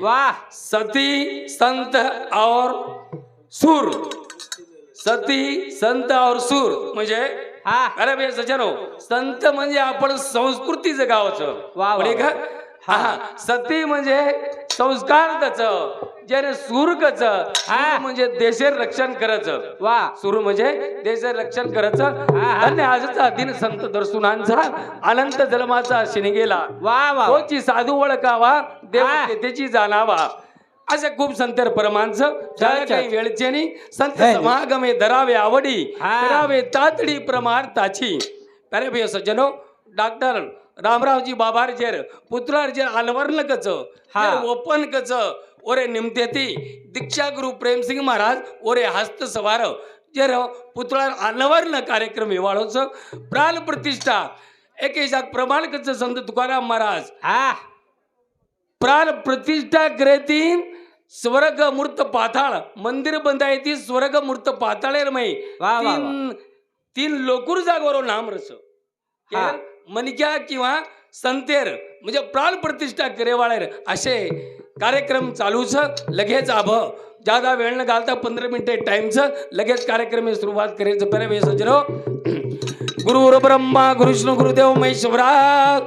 वाह सती संत और सूर. सती संत और सूर म्हणजे हा. अरे बे सजनो संत म्हणजे आपण संस्कृतीचं गावाचं. वा, सती म्हणजे संस्कार कच ज्याने सूर कच हा. म्हणजे देशे रक्षण करायचं वा सुरू म्हणजे देश रक्षण करायचं हा. आणि आजचा दिन संत दर्शनांचा अनंत जन्माचा शिणगेला वा वा तोची साधू ओळखावा देव. त्याची जाणावा असे खूप संतर परमांचं काही. वेळचेनी संत. समागमे धरावे आवडी. करावे तातडी प्रमाण ताची अरे भैया सज्जनो डॉक्टर रामरावजी बाबारजेर पुत्रारजेर अलवर्ण कच हा. ओपन कच ओरे निमतेती दीक्षा गुरु प्रेमसिंग महाराज ओरे हस्त सवार जेर पुतळार अलवर्ण कार्यक्रम हिवाळोच प्राण प्रतिष्ठा एक प्रमाण कच संत तुकाराम महाराज. हा. प्राण प्रतिष्ठा करेतीन स्वर्ग मूर्त पाताळ मंदिर बंदायती स्वर्ग मूर्त पाताळेर मै वा, वा, तीन तीन लोकूर जागोरो नाम रस. हा. मणक्या किंवा संतेर म्हणजे प्राण प्रतिष्ठा करेवाळेर असे कार्यक्रम चालूच लगेच आभ. जादा वेळ न घालता पंधरा मिनिटे टाइमचं लगेच कार्यक्रम सुरुवात करायचं बरे वे सजनो गुरुर ब्रह्मा गुरु विष्णू गुरुदेव महेश्वरा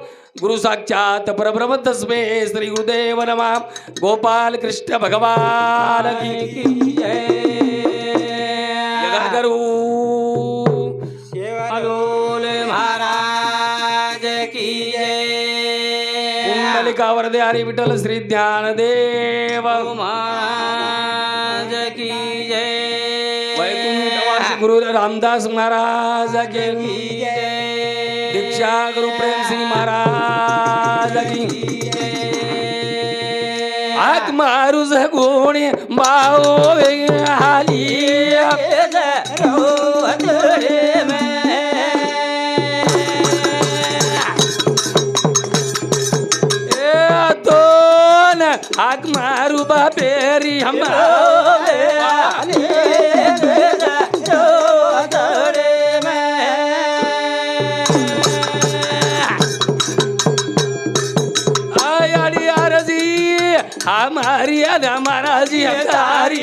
गुरु साक्षात परब्रह्म तस्मे श्री गुरुदेव नमा. गोपाल कृष्ण भगवान की जय. वरदे हरी विठ्ठल श्री ज्ञानदेव महाराज की जय. गुरु रामदास महाराज की दीक्षा गुरु प्रेम सिंह महाराज की आग मारू गोणी बाओ हाली. मारू बापेरी हम आयाडी आरजी हमारी अदा महाराजी हमारी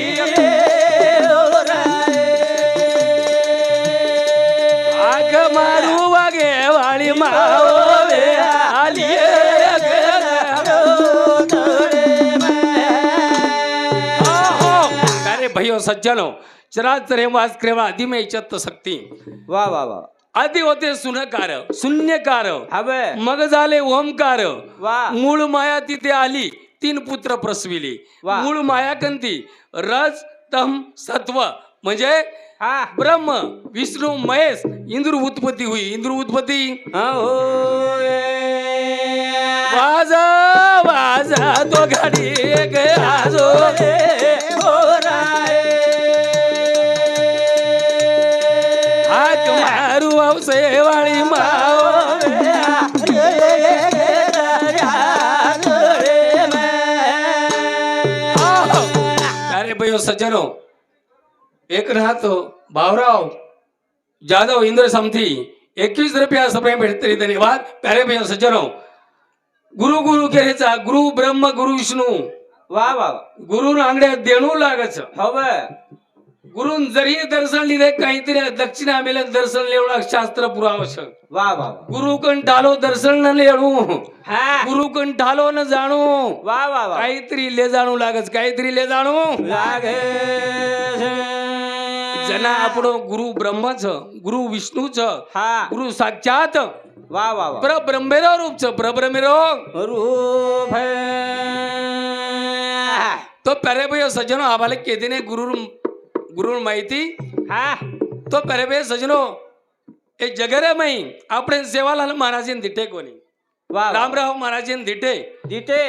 भयो सज्जनो चराचर वास क्रेवा आधी मे चत्त सक्ती वा वा वा. आधी होते सुनकार शून्यकार हवे मग झाले ओमकार वा मूळ माया तिथे आली तीन पुत्र प्रसविली वा. मूळ माया कंती रज तम सत्व म्हणजे हा ब्रह्म विष्णू महेश इंद्र उत्पत्ती हुई इंद्र उत्पत्ती वाजा वाजा तो गाडी गयाजो सज्जनो एक राहतो भावराव जाधव इंद्र समथी एकवीस रुपया सप्रेम भेटतरी धन्यवाद प्यारे भयो सज्जनो गुरु गुरु केरेचा गुरु ब्रह्म गुरु विष्णू। वा वा गुरु अंगड्या देणू लागायच हवे गुरुन जरी दर्शन लिहिले काहीतरी दक्षिणा मेले दर्शन लेवडा शास्त्र पुरावश्यक वा वा गुरु कण ढालो दर्शन न लेणू हा. गुरु कण ढालो न जाणू. वा वा काहीतरी ले जाणू लागच काहीतरी ले जाणू. लागे जना आपण गुरु ब्रह्मच गुरु विष्णूच हा. गुरु साक्षात. वा वा वा. परब्रह्मेरो रूपच परब्रह्मेरो रूप तो पॅरेबय सज्जनो आम्हाला केदीने गुरु गुरु माहिती? हा तो पॅरेबय सज्जनो ए जगरे माई आपण सेवालाल महाराजीन दिटे कोणी. रामराव महाराजीन दिटे जिथे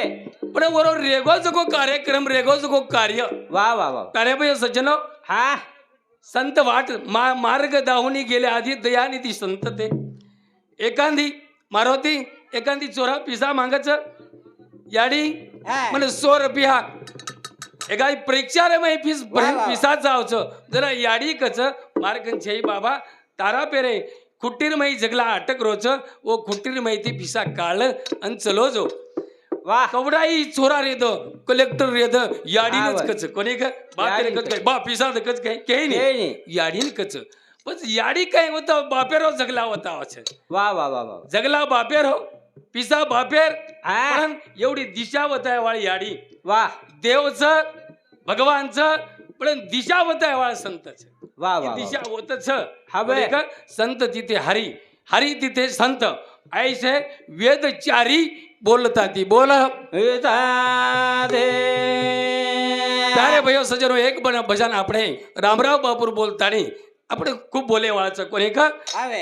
पण बरोबर रेगोच गो कार्यक्रम रेगोच गो कार्य. वा वा वा. पॅरेबय सज्जनो हा? संत वाट मा मार्ग दाहुनी गेले आधी दयानिधी संत ते. एखादी मारुती एखादी चोरा पिसा मागच. याडी म्हणजे सो रुपया फीस वा, वा. पिसा जावचं जरा याडी कच मार्गन छई बाबा तारा पेरे. खुट्टीर माही जगला अटक रोच ओ खुट्टीर माहिती पिसा काळ आणि चलो जो वा. कवडाई चोरा रेद कलेक्टर रेद याडीनच हा, कच. कोणी का बापेर कच काय बापिसा कच काय काही नाही. याडीन कच. पण याडी काय होतं? बापेर जगला होता असं. वा वा वा वा जगला बापेर. हो. पिसा बापेर एवढी दिशा होत आहे वाळ याडी. वा. देवचं भगवानचं पण दिशा होत आहे वाळ संतच वा वा वा. दिशा होतच हा बे. कोणी का? संत तिथे हरी हरी तिथे संत ऐसे वेदचारी बोलता ती बोल येता दे. ત્યારે ભાઈઓ સજ્જનો એક બને ભજન આપણે રામરાવ બાપુ બોલતાની આપણે ખૂબ બોલે વાળા છે કોને કા આવે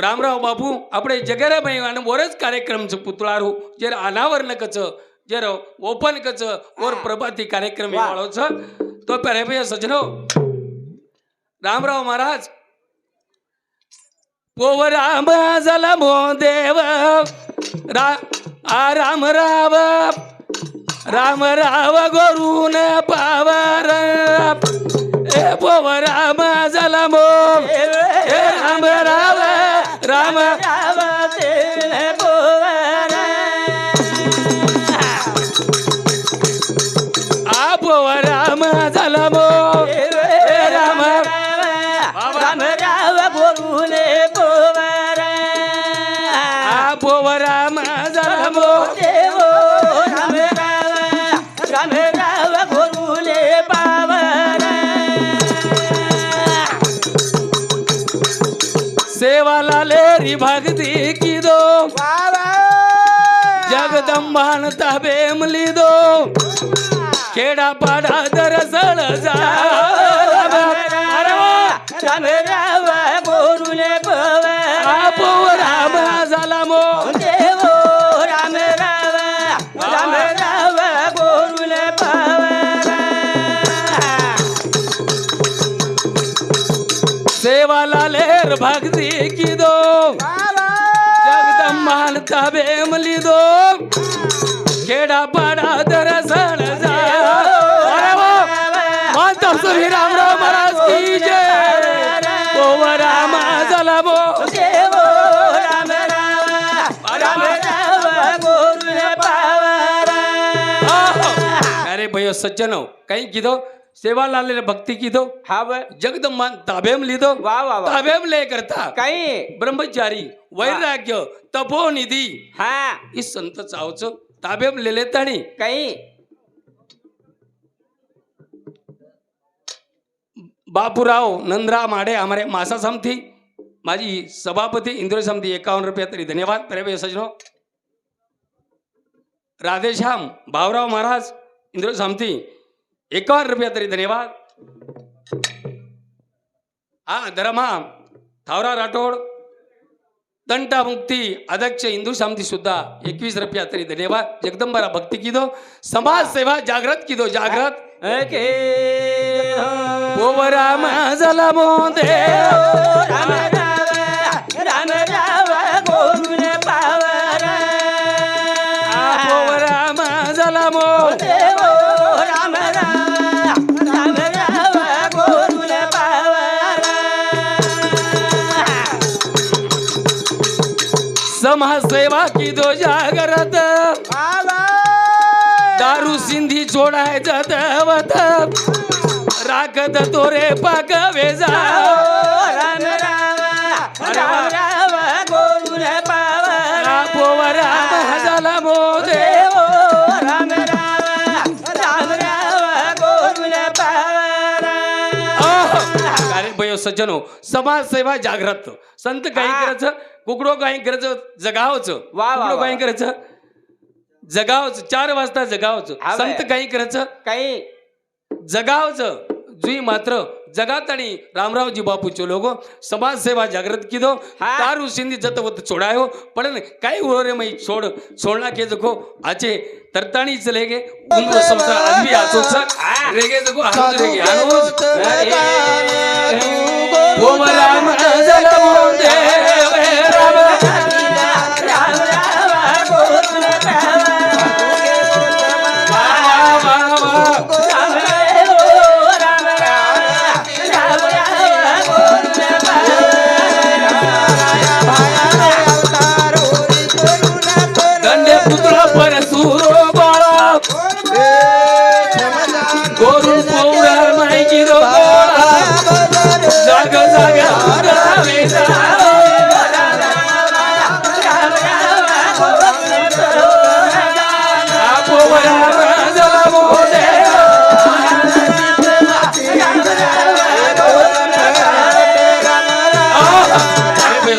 રામરાવ બાપુ આપણે જગેરે ભાઈ અને બોરજ કાર્યક્રમ છે પુતળારું જ્યારે અનાવરણ કચ जर ओपन कच और प्रभाती कार्यक्रम वाळो छ तो प्यारे भैया सजनो। रामराव महाराज। पोवरा झाला मो देव। रा राम राव। राम राव गोरून पावर। ए पोवरा झाला मो देव। सेवाला लेरी भक्ती की दो जगदंबान ताबेमली दो खेडापाडा दरसळ जा. સેવાલાલેર ભક્તિ કીધો જગદંબાન તાબેમ લીધો ખેડા પાડા દરસળ જા અરે વાહ! માતા શ્રી રામરાવ મહારાજ કી જય પોવરામ જલમો અરે ભાઈઓ સજ્જનો કઈ કીધો સેવાલાલ ભક્તિ કીધો હા ભાઈ જગદંબાન તાબેમ લીધો વાહ વાહ વાહ તાબેમ લે કરતા કઈ ब्रह्मचारी वैराग्य तपोनिधी हा ही संत चावचं ताब्यात लेले ताणी कई बापूराव नंदरा माडे हमारे मासा समथी माझी सभापती इंद्र समथी एकावन्न रुपया तरी धन्यवाद प्रेम सजनो राधेश्याम भावराव महाराज इंद्र समथी एकावन्न रुपया तरी धन्यवाद. हा धर्मा थावरा राठोड दंटा मुक्ती अध्यक्ष हिंदू शांती सुद्धा एकवीस रुपया तरी धन्यवाद. जगदंबरा भक्ती किदो समाज सेवा जागृत किदो जागृत. के पोवराम झाला सेवा किदो जागृत दारू सिंधी जोडायचं दवत राखत तोरे पाक वेजा। सज्जनो समाज सेवा जागृत. संत काही. करायचं कुकडो काही करायचं जगावचं. कुकडो. काही करायचं जगावचं चार वाजता जगावचं. संत. काही करायचं काही. जगावचं. जुई मात्र जगात आणि रामरावजी बापूचे लोगो समाज सेवा जागृत किदो हा. तारू सिंधी जत वत छोडायो पण काही उरो रे मई छोड छोडना के जको आचे तरताणी चले गे उनको रेगे जको रेगे हानुज ओम राम जल मोदे।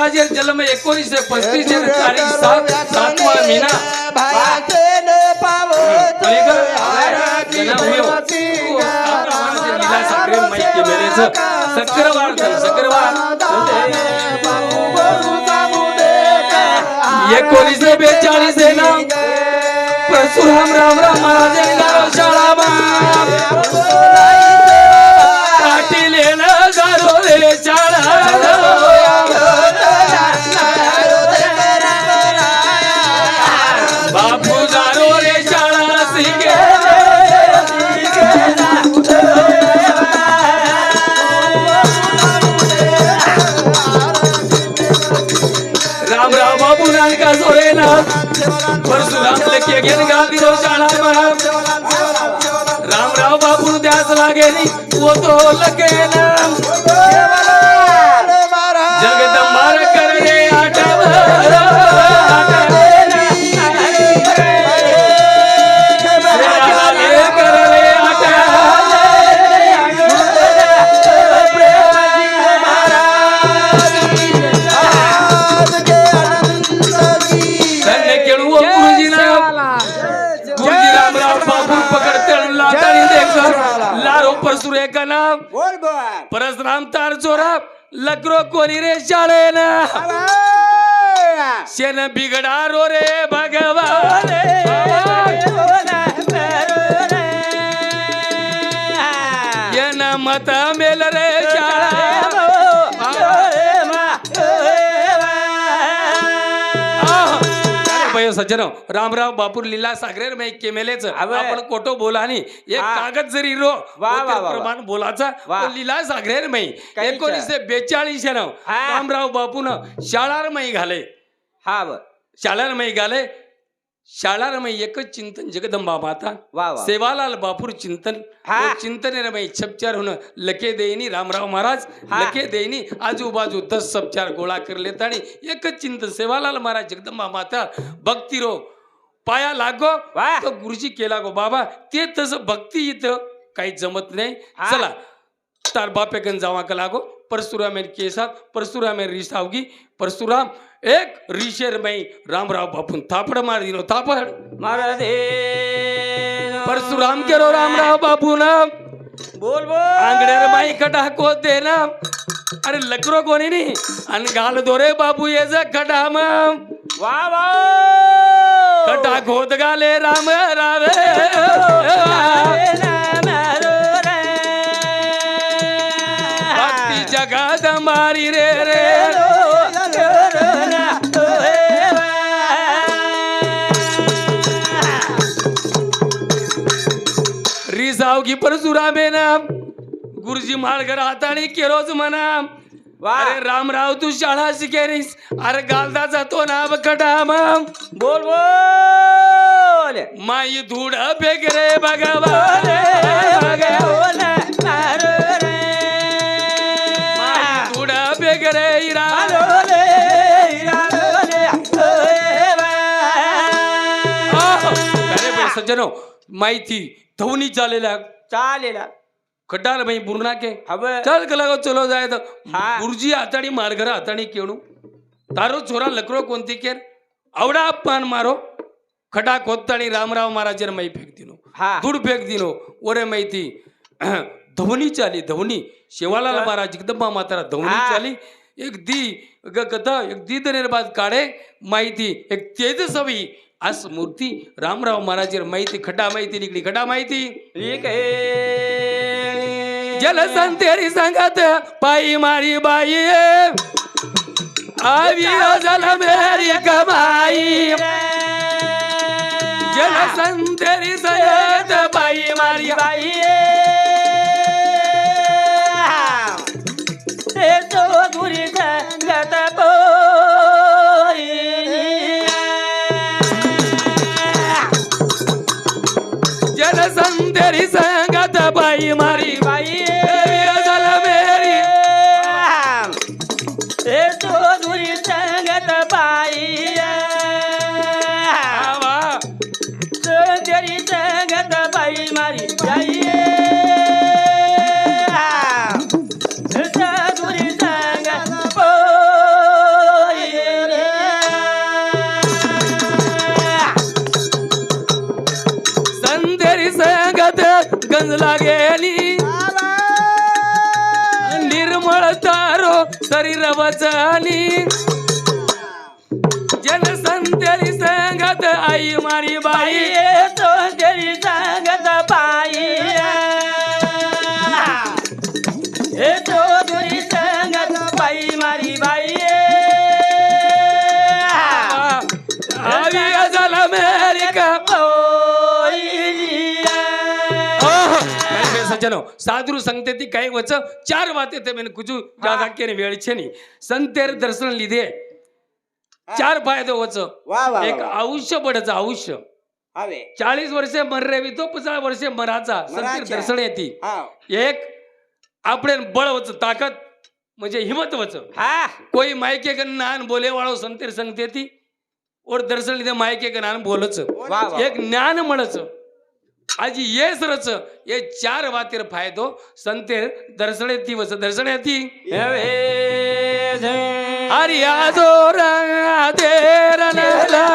रतन सिंग महाराज और आजी ते परशुराम महाराज जय अना डा- परशुराम महाराज ते डॉक्टर रामरावजी महाराज रामराव रामराव महाराज यांचा जन्म एकोणीसशे का नानका ना परशुराम लेके घेन गादी रो शाळा रामराव बाबू द्यास लागे नी वो तो लगे एका नाम परसराम तार चोरा लकरो कोणी रे शाळेना. शेन बिगडा रो रे भगवान. येन मत मेल रे. सज्जन रामराव बापूर लीला सागरेर मै केमेलेच. आपण कोटो बोला आणि एक. कागद जरी रो. प्रमाण बोलाचा लीला सागरेर मै. एकोणीसशे बेचाळीस. रामराव बापून शाळार मै घाले हा शाळार मै घाले शाळार मै एकच चिंतन जगदंबा माता वा वा सेवालाल बापूर चिंतन हा. चिंतन रमई छपचार होणं लके देईनी रामराव महाराज हा. लके देईनी आजूबाजू दस सबचार गोळा करलेत आणि एकच चिंतन सेवालाल महाराज जगदंबा माता भक्ती रो पाया लागो वा. तो गुरुजी केला गो बाबा ते तसं भक्ती इथं काही जमत नाही हा. चला तार बापेकन जावा का लागो परशुराम केसात परशुराम रिसावगी परशुराम एक रिशेर मई रामराव बापून थापड मार दिनो थापड. मारा दे. परशुराम केरो रामराव बापू ना बोल बोल. आंगड्यार माई खटा को दे ना. अरे लकरो कोणी नी? आणि घाल दोरे बापू ये जा खटा मग वा वा. खटा खोद गाले राम रावे. भक्ती जगात मारी रे रे. रिसावगी परशुरामे ना गुरुजी माळगर हाताने केरोज म्हणा. वा. अरे रामराव तू शाळा शिकेरीस. अरे गालदा जातो ना मग बोल बोल. माई धूड बेग रे भगवान माई धूड इरा. सज्जनो माहिती धवनी चालेल्या चालेला. खड्डार बाई बुरना के हवं. चल कला चलो जाय तर. हा. गुरुजी हाताणी मारघर हाताणी केणू तारो छोरा लकरो कोणती केर? आवडा अपमान मारो. खटा खोदताणी रामराव महाराजर मै फेक दिनो. हा. धूड फेक दिनो. ओरे माहिती धवनी चाली धवनी. शेवालाल महाराज जगदंबा मातारा धवनी. चाली. एक दी ग कथा एक दी निर्बाद काढे. माहिती एक तेजसवी. आज मूर्ती रामराव महाराजर माहिती खटा माहिती निघली खटा माहिती. ठीक आहे जल संतेरी संगत पायी मारी बाई. आवी जल मेरी कमाई. जल संतेरी संगत पायी मारी बाई. गंजला गेली निर्मळ तारो शरीर वचनी जन संतेरी संगत आई मारी बाई. वचन. साधू संगते ती काही वच. चार वाते ते मेन कुजू राधाक्य ने वेड छे नि संतेर दर्शन लिदे चार फायदे वच. एक आयुष्य बटच आयुष्य. चाळीस वर्षे मर रेवी तो पचास वर्षे मरायचा संतेर दर्शन येती. एक आपणे बळ वच ताकत म्हणजे हिम्मत वच. कोई मायके ग नान बोले वाळो संतेर संगते ती. और दर्शन लिदे मायके ग नान बोलच. एक ज्ञान म्हणच આજી ये सरच ये चार वातेर फायदो. संतेर दर्शनेती वच दर्शनेती. हवे हरी आजो रंगा तेर नला